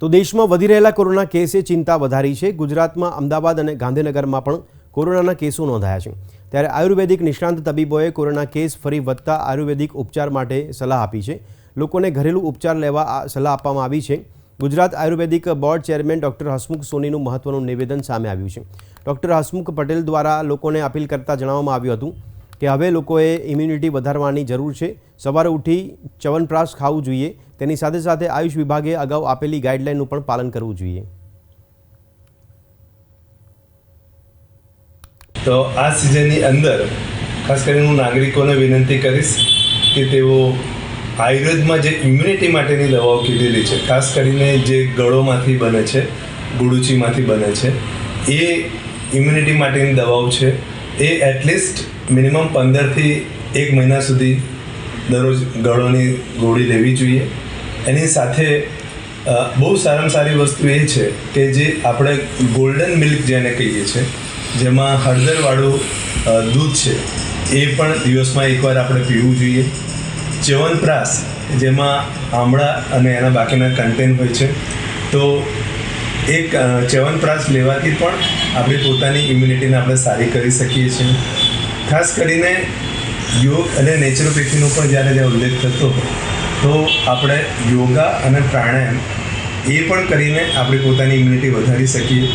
તો દેશમાં વધી રહેલા કોરોના કેસે ચિંતા વધારી છે. ગુજરાતમાં અમદાવાદ અને ગાંધીનગરમાં પણ કોરોનાના કેસો નોંધાયા છે. ત્યારે આયુર્વેદિક નિષ્ણાંત તબીબોએ કોરોના કેસ ફરી વધતા આયુર્વેદિક ઉપચાર માટે સલાહ આપી છે. લોકોને ઘરેલું ઉપચાર લેવા સલાહ આપવામાં આવી છે. Gujarat Ayurvedic board chairman doctor Hasmukh સોનીનું મહત્વનું નિવેદન સામે આવ્યું છે. ડૉક્ટર હસમુખ પટેલ દ્વારા લોકોને અપીલ કરતા જણાવવામાં આવ્યું હતું કે હવે લોકોએ ઇમ્યુનિટી વધારવાની જરૂર છે. સવારે ઉઠી ચવનપ્રાશ ખાવું જોઈએ. તેની સાથે સાથે આયુષ વિભાગે અગાઉ આપેલી ગાઈડલાઇનનું પણ પાલન કરવું જોઈએ. તો આ સિઝનની અંદર ખાસ કરીને હું નાગરિકોને વિનંતી કરીશ કે તેઓ આયુર્વેદમાં જે ઇમ્યુનિટી માટેની દવાઓ કીધેલી છે, ખાસ કરીને જે ગળોમાંથી બને છે, ગુડુચીમાંથી બને છે, એ ઇમ્યુનિટી માટેની દવાઓ છે. એ એટલીસ્ટ મિનિમમ પંદરથી એક મહિના સુધી દરરોજ ગળોની ગોળી લેવી જોઈએ. એની સાથે બહુ સારામાં સારી વસ્તુ એ છે કે જે આપણે ગોલ્ડન મિલ્ક જેને કહીએ છીએ જેમાં હળદરવાળું દૂધ છે, એ પણ દિવસમાં એકવાર આપણે પીવું જોઈએ. ચ્યવનપ્રાશ, જેમાં આમળા અને એના બાકીના કન્ટેન્ટ હોય છે. તો એક ચ્યવનપ્રાસ લેવાથી પણ આપણી પોતાની ઇમ્યુનિટીને આપણે સારી કરી શકીએ છીએ. ખાસ કરીને યોગ અને નેચરોપેથીનો પણ જ્યારે જ્યાં ઉલ્લેખ થતો, તો આપણે યોગા અને પ્રાણાયામ એ પણ કરીને આપણી પોતાની ઇમ્યુનિટી વધારી શકીએ.